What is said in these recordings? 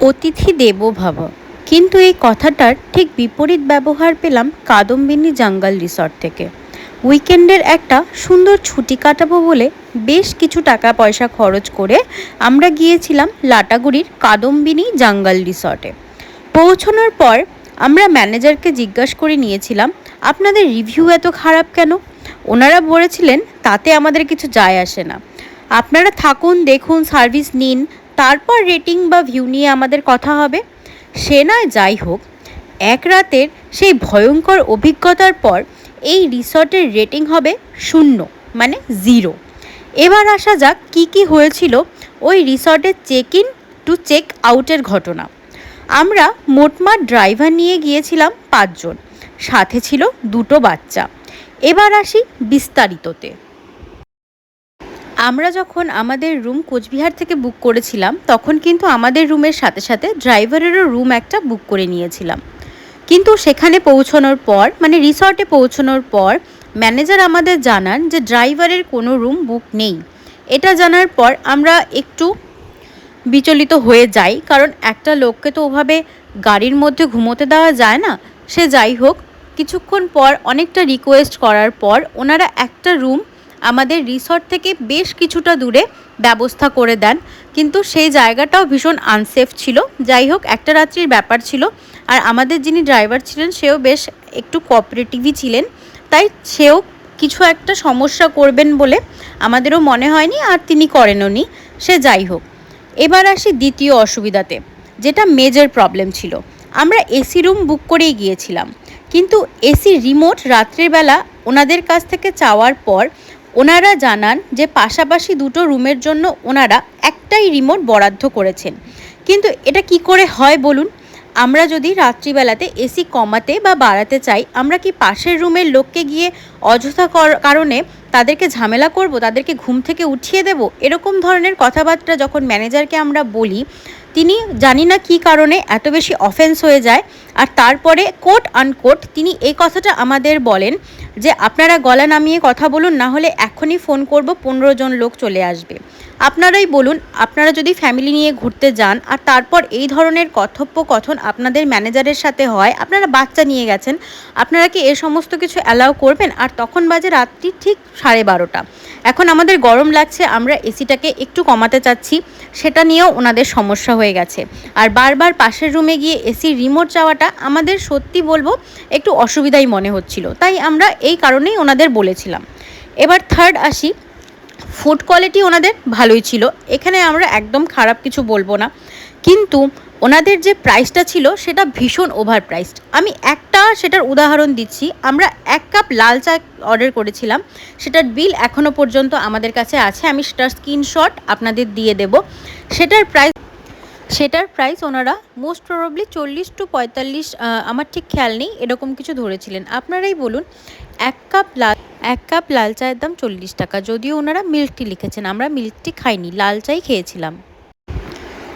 অতিথি দেবো ভব। কিন্তু এই কথাটার ঠিক বিপরীত ব্যবহার পেলাম কাদম্বিনী জঙ্গল রিসর্ট থেকে। উইকেন্ডের একটা সুন্দর ছুটি কাটাবো বলে বেশ কিছু টাকা পয়সা খরচ করে আমরা গিয়েছিলাম লাটাগুড়ির কাদম্বিনী জঙ্গল রিসর্টে। পৌঁছানোর পর আমরা ম্যানেজারকে জিজ্ঞাসা করে নিয়েছিলাম, আপনাদের রিভিউ এত খারাপ কেন? ওনারা বলেছিলেন, তাতে আমাদের কিছু যায় আসে না। আপনারা থাকুন, দেখুন, সার্ভিস নিন তারপর রেটিং বা ভিউ নিয়ে আমাদের কথা হবে। সে নয়, যাই হোক, এক রাতের সেই ভয়ঙ্কর অভিজ্ঞতার পর এই রিসর্টের রেটিং হবে শূন্য মানে জিরো এবার আসা যাক কি কি হয়েছিল ওই রিসর্টের চেক ইন টু চেক আউটের ঘটনা। আমরা মোটমাট ড্রাইভার নিয়ে গিয়েছিলাম পাঁচজন, সাথে ছিল দুটো বাচ্চা। এবার আসি বিস্তারিততে। আমরা যখন আমাদের রুম কোচবিহার থেকে বুক করেছিলাম, তখন কিন্তু আমাদের রুমের সাথে সাথে ড্রাইভারেরও রুম একটা বুক করে নিয়েছিলাম। কিন্তু সেখানে পৌঁছানোর পর মানে রিসর্টে পৌঁছানোর পর ম্যানেজার আমাদের জানান যে ড্রাইভারের কোনো রুম বুক নেই। এটা জানার পর আমরা একটু বিচলিত হয়ে যাই, কারণ একটা লোককে তো ওভাবে গাড়ির মধ্যে ঘুমোতে দেওয়া যায় না। সে যাই হোক, কিছুক্ষণ পর অনেকটা রিকোয়েস্ট করার পর ওনারা একটা রুম আমাদের রিসর্ট থেকে বেশ কিছুটা দূরে ব্যবস্থা করে দেন। কিন্তু সেই জায়গাটাও ভীষণ আনসেফ ছিল। যাই হোক, একটা রাত্রির ব্যাপার ছিল। আর আমাদের যিনি ড্রাইভার ছিলেন, সেও বেশ একটু কোঅপারেটিভই ছিলেন। তাই সেও কিছু একটা সমস্যা করবেন বলে আমাদেরও মনে হয়নি আর তিনি করেনও নি। সে যাই হোক, এবার আসি দ্বিতীয় অসুবিধাতে, যেটা মেজর প্রবলেম ছিল। আমরা এসি রুম বুক করেই গিয়েছিলাম। কিন্তু এসি রিমোট রাত্রের বেলা ওনাদের কাছ থেকে চাওয়ার পর ওনারা জানান যে পাশাপাশি দুটো রুমের জন্য ওনারা একটাই রিমোট বরাদ্দ করেছেন। কিন্তু এটা কি করে হয় বলুন? আমরা যদি রাত্রিবেলাতে এসি কমাতে বা বাড়াতে চাই, আমরা কি পাশের রুমের লোককে গিয়ে অযথা কারণে তাদেরকে ঝামেলা করব, তাদেরকে ঘুম থেকে উঠিয়ে দেব? এরকম ধরনের কথাবার্তা যখন ম্যানেজারকে আমরা বলি, তিনি জানি না কি কারণে এত বেশি অফেন্স হয়ে যায়। আর তারপরে কোট আনকোট তিনি এই কথাটা আমাদের বলেন যে আপনারা গলা নামিয়ে কথা বলুন, না হলে এখনই ফোন করব, পনেরো জন লোক চলে আসবে। আপনারাই বলুন, আপনারা যদি ফ্যামিলি নিয়ে ঘুরতে যান আর তারপর এই ধরনের কথোপকথন আপনাদের ম্যানেজারের সাথে হয়, আপনারা বাচ্চা নিয়ে গেছেন, আপনারা কি এ সমস্ত কিছু অ্যালাউ করবেন? আর তখন বাজে রাত্রি ঠিক সাড়ে বারোটা। এখন আমাদের গরম লাগছে, আমরা এসিটাকে একটু কমাতে চাচ্ছি, সেটা নিয়েও ওনাদের সমস্যা হয়ে গেছে। আর বারবার পাশের রুমে গিয়ে এসির রিমোট চাওয়াটা আমাদের সত্যি বলব একটু অসুবিধাই মনে হচ্ছিল। তাই আমরা এই কারণেই ওনাদের বলেছিলাম। এবার থার্ড আসি ফুড কোয়ালিটি ওনাদের ভালোই ছিল। এখানে আমরা একদম খারাপ কিছু বলব না। কিন্তু ওনাদের যে প্রাইসটা ছিল, সেটা ভীষণ ওভার প্রাইসড আমি একটা সেটার উদাহরণ দিচ্ছি। আমরা এক কাপ লাল চা অর্ডার করেছিলাম। সেটার বিল এখনও পর্যন্ত আমাদের কাছে আছে। আমি সেটার স্ক্রিনশট আপনাদের দিয়ে দেব। সেটার প্রাইস সেটার প্রাইস ওনারা মোস্ট প্রবাবলি চল্লিশ টু পঁয়তাল্লিশ আমার ঠিক খেয়াল নেই, এরকম কিছু ধরেছিলেন। আপনারাই বলুন, এক কাপ লাল, এক কাপ লাল চায়ের দাম চল্লিশ টাকা, যদিও ওনারা মিল্কটি লিখেছেন, আমরা মিল্কটি খাইনি, লাল চাই খেয়েছিলাম।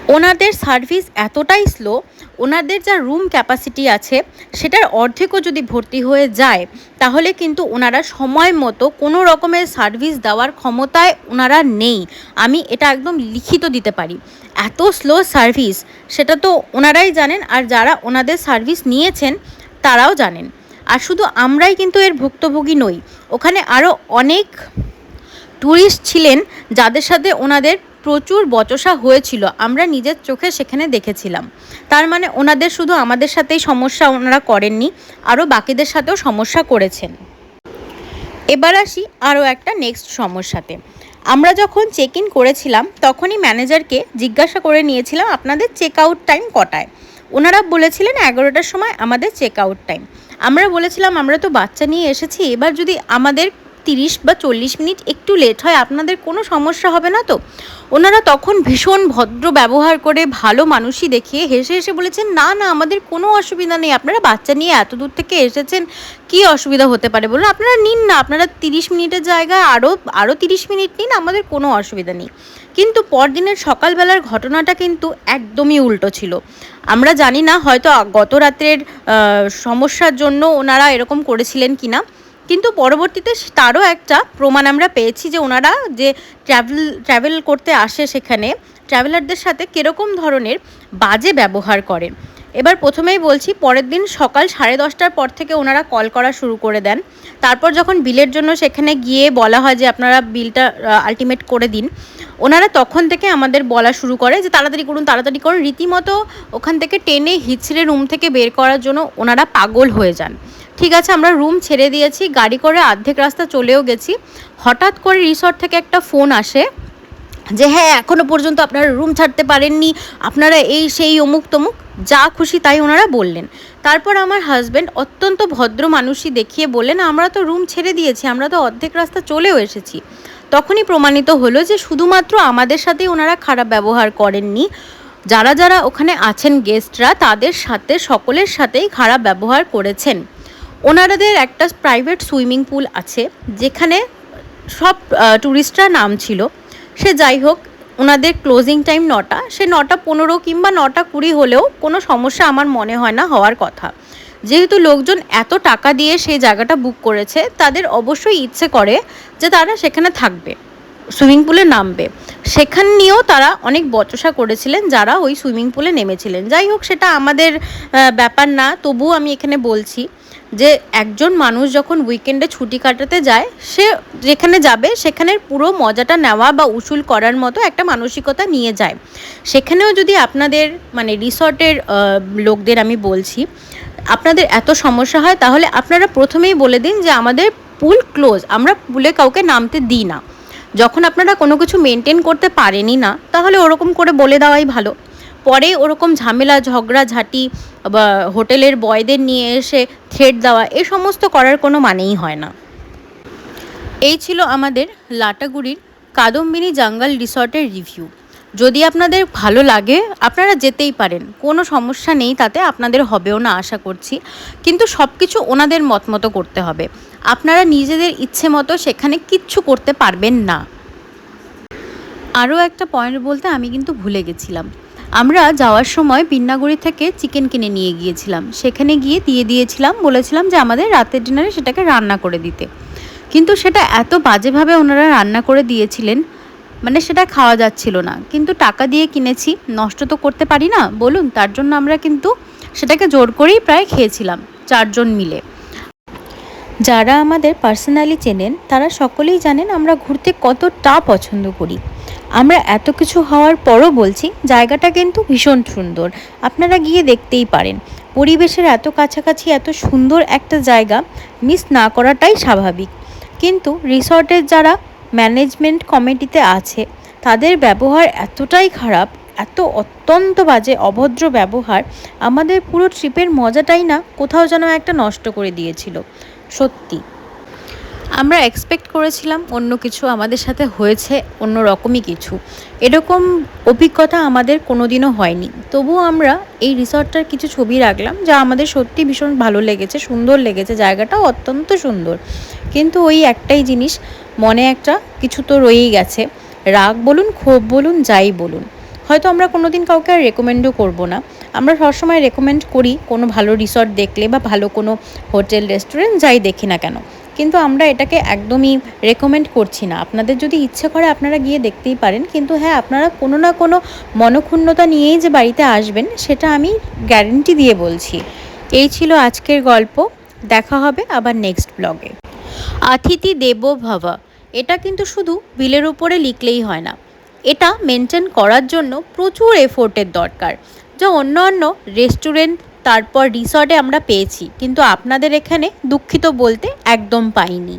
ওনাদের সার্ভিস এতটাই স্লো, ওনাদের যা রুম ক্যাপাসিটি আছে, সেটার অর্ধেকও যদি ভর্তি হয়ে যায়, তাহলে কিন্তু ওনারা সময় মতো কোনো রকমের সার্ভিস দেওয়ার ক্ষমতায় ওনারা নেই। আমি এটা একদম লিখিত দিতে পারি। এত স্লো সার্ভিস, সেটা তো ওনারাই জানেন, আর যারা ওনাদের সার্ভিস নিয়েছেন, তারাও জানেন। আর শুধু আমরাই কিন্তু এর ভুক্তভোগী নই, ওখানে আরও অনেক ট্যুরিস্ট ছিলেন, যাদের সাথে ওনাদের প্রচুর বচসা হয়েছিল, আমরা নিজের চোখে সেখানে দেখেছিলাম। তার মানে ওনাদের শুধু আমাদের সাথেই সমস্যা ওনারা করেননি, আরও বাকিদের সাথেও সমস্যা করেছেন। এবার আসি আরও একটা নেক্সট সমস্যাতে। আমরা যখন চেক ইন করেছিলাম, তখনই ম্যানেজারকে জিজ্ঞাসা করে নিয়েছিলাম, আপনাদের চেক আউট টাইম কটায়? ওনারা বলেছিলেন, এগারোটার সময় আমাদের চেক আউট টাইম আমরা বলেছিলাম, আমরা তো বাচ্চা নিয়ে এসেছি, এবার যদি আমাদের তিরিশ বা চল্লিশ মিনিট একটু লেট হয়, আপনাদের কোনো সমস্যা হবে না তো? ওনারা তখন ভীষণ ভদ্র ব্যবহার করে ভালো মানুষই দেখিয়ে হেসে হেসে বলেছেন, না না, আমাদের কোনো অসুবিধা নেই, আপনারা বাচ্চা নিয়ে এত দূর থেকে এসেছেন, কি অসুবিধা হতে পারে? বলুন, আপনারা নিন না, আপনারা তিরিশ মিনিটের জায়গায় আরও আরও তিরিশ মিনিট নিন, আমাদের কোনো অসুবিধা নেই। কিন্তু পরদিনের সকালবেলার ঘটনাটা কিন্তু একদমই উল্টো ছিল। আমরা জানি না হয়তো গত রাত্রের সমস্যার জন্য ওনারা এরকম করেছিলেন কি না কিন্তু পরবর্তীতে তারও একটা প্রমাণ আমরা পেয়েছি যে ওনারা যে ট্রাভেল ট্রাভেল করতে আসে সেখানে ট্রাভেলারদের সাথে কীরকম ধরনের বাজে ব্যবহার করেন এবার প্রথমেই বলছি, পরের দিন সকাল সাড়ে দশটার পর থেকে ওনারা কল করা শুরু করে দেন। তারপর যখন বিলের জন্য সেখানে গিয়ে বলা হয় যে আপনারা বিলটা আলটিমেট করে দিন, ওনারা তখন থেকে আমাদের বলা শুরু করে যে তাড়াতাড়ি করুন তাড়াতাড়ি করুন। রীতিমতো ওখান থেকে টেনে হিচড়ে রুম থেকে বের করার জন্য ওনারা পাগল হয়ে যান। ঠিক আছে, আমরা রুম ছেড়ে দিয়েছি, গাড়ি করে অর্ধেক রাস্তা চলেও গেছি। হঠাৎ করে রিসর্ট থেকে একটা ফোন আসে যে হ্যাঁ এখনও পর্যন্ত আপনারা রুম ছাড়তে পারেননি, আপনারা এই, সেই, অমুক, তমুক, যা খুশি তাই ওনারা বললেন। তারপর আমার হাজব্যান্ড অত্যন্ত ভদ্র মানুষই দেখিয়ে বললেন, আমরা তো রুম ছেড়ে দিয়েছি, আমরা তো অর্ধেক রাস্তা চলেও এসেছি। তখনই প্রমাণিত হলো যে, শুধুমাত্র আমাদের সাথেই ওনারা খারাপ ব্যবহার করেননি। যারা যারা ওখানে আছেন গেস্টরা তাদের সাথে, সকলের সাথেই খারাপ ব্যবহার করেছেন। ওনারাদের একটা প্রাইভেট সুইমিং পুল আছে, যেখানে সব ট্যুরিস্টরা নাম ছিল সে যাই হোক, ওনাদের ক্লোজিং টাইম নটা। সে নটা পনেরো কিংবা নটা কুড়ি হলেও কোনো সমস্যা আমার মনে হয় না হওয়ার কথা। যেহেতু লোকজন এত টাকা দিয়ে সেই জায়গাটা বুক করেছে, তাদের অবশ্যই ইচ্ছে করে যে তারা সেখানে থাকবে। সুইমিং পুলে নামবে। সেখান নিয়েও তারা অনেক বচসা করেছিলেন, যারা ওই সুইমিং পুলে নেমেছিলেন। যাই হোক, সেটা আমাদের ব্যাপার না। তবুও আমি এখানে বলছি যে, একজন মানুষ যখন উইকেন্ডে ছুটি কাটাতে যায়, সে যেখানে যাবে, সেখানের পুরো মজাটা নেওয়া বা উসুল করার মতো একটা মানসিকতা নিয়ে যায়। সেখানেও যদি আপনাদের মানে রিসর্টের লোকদের আমি বলছি, আপনাদের এত সমস্যা হয়, তাহলে আপনারা প্রথমেই বলে দিন যে, আমাদের পুল ক্লোজ, আমরা পুলে কাউকে নামতে দিই না। যখন আপনারা কোনো কিছু মেনটেন করতে পারেনই না, তাহলে ওরকম করে বলে দেওয়াই ভালো। পরে ওরকম ঝামেলা, ঝগড়া, ঝাঁটি বা হোটেলের বয়দের নিয়ে এসে থ্রেড দেওয়া, এ সমস্ত করার কোনো মানেই হয় না। এই ছিল আমাদের লাটাগুড়ির কাদম্বিনী জঙ্গল রিসর্টের রিভিউ যদি আপনাদের ভালো লাগে, আপনারা যেতেই পারেন। কোনো সমস্যা নেই, তাতে আপনাদের হবেও না, আশা করছি। কিন্তু সব কিছু ওনাদের মত মতো করতে হবে। আপনারা নিজেদের ইচ্ছে মতো সেখানে কিচ্ছু করতে পারবেন না। আরও একটা পয়েন্ট বলতে আমি কিন্তু ভুলে গেছিলাম। আমরা যাওয়ার সময় পিন্নাগুড়ি থেকে চিকেন কিনে নিয়ে গিয়েছিলাম। সেখানে গিয়ে দিয়ে দিয়েছিলাম, বলেছিলাম যে আমাদের রাতের ডিনারে সেটাকে রান্না করে দিতে। কিন্তু সেটা এত বাজেভাবে ওনারা রান্না করে দিয়েছিলেন মানে সেটা খাওয়া যাচ্ছিল না। কিন্তু টাকা দিয়ে কিনেছি, নষ্ট তো করতে পারি না, বলুন, তার জন্য আমরা কিন্তু সেটাকে জোর করেই প্রায় খেয়েছিলাম, চারজন মিলে। যারা আমাদের পার্সোনালি চেনেন, তারা সকলেই জানেন আমরা ঘুরতে কতটা পছন্দ করি। আমরা এত কিছু হওয়ার পরও বলছি, জায়গাটা কিন্তু ভীষণ সুন্দর। আপনারা গিয়ে দেখতেই পারেন। পরিবেশের এত কাছাকাছি, এত সুন্দর একটা জায়গা মিস না করাটাই স্বাভাবিক। কিন্তু রিসর্টের যারা ম্যানেজমেন্ট কমিটিতে আছে, তাদের ব্যবহার এতটাই খারাপ, এত অত্যন্ত বাজে, অভদ্র ব্যবহার, আমাদের পুরো ট্রিপের মজাটাই না, কোথাও যেন একটা নষ্ট করে দিয়েছিল। সত্যি। আমরা এক্সপেক্ট করেছিলাম অন্য কিছু আমাদের সাথে হয়েছে অন্য রকমই কিছু। এরকম অভিজ্ঞতা আমাদের কোনো দিনও হয়নি। তবুও আমরা এই রিসর্টটার কিছু ছবি রাখলাম যা আমাদের সত্যি ভীষণ ভালো লেগেছে, সুন্দর লেগেছে, জায়গাটাও অত্যন্ত সুন্দর। কিন্তু ওই একটাই জিনিস, মনে একটা কিছু তো রয়েই গেছে। রাগ বলুন, ক্ষোভ বলুন, যাই বলুন। হয়তো আমরা কোনো দিন কাউকে আর রেকমেন্ডও করব না। আমরা সবসময় রেকমেন্ড করি কোনো ভালো রিসর্ট দেখলে বা ভালো কোনো হোটেল রেস্টুরেন্ট যাই দেখি না কেন। কিন্তু আমরা এটাকে একদমই রেকমেন্ড করছি না। আপনাদের যদি ইচ্ছে করে আপনারা গিয়ে দেখতেই পারেন, কিন্তু হ্যাঁ আপনারা কোনো না কোনো মনক্ষুণ্ণতা নিয়েই যে বাড়িতে আসবেন, সেটা আমি গ্যারেন্টি দিয়ে বলছি। এই ছিল আজকের গল্প। দেখা হবে আবার নেক্সট ব্লগে অতিথি দেব ভাবা। এটা কিন্তু শুধু বিলের উপরে লিখলেই হয় না। এটা মেনটেন করার জন্য প্রচুর এফোর্টের দরকার। যা অন্য অন্য রেস্টুরেন্ট তারপর রিসর্টে আমরা পেয়েছি। কিন্তু আপনাদের এখানে দুঃখিত বলতে একদম পাইনি।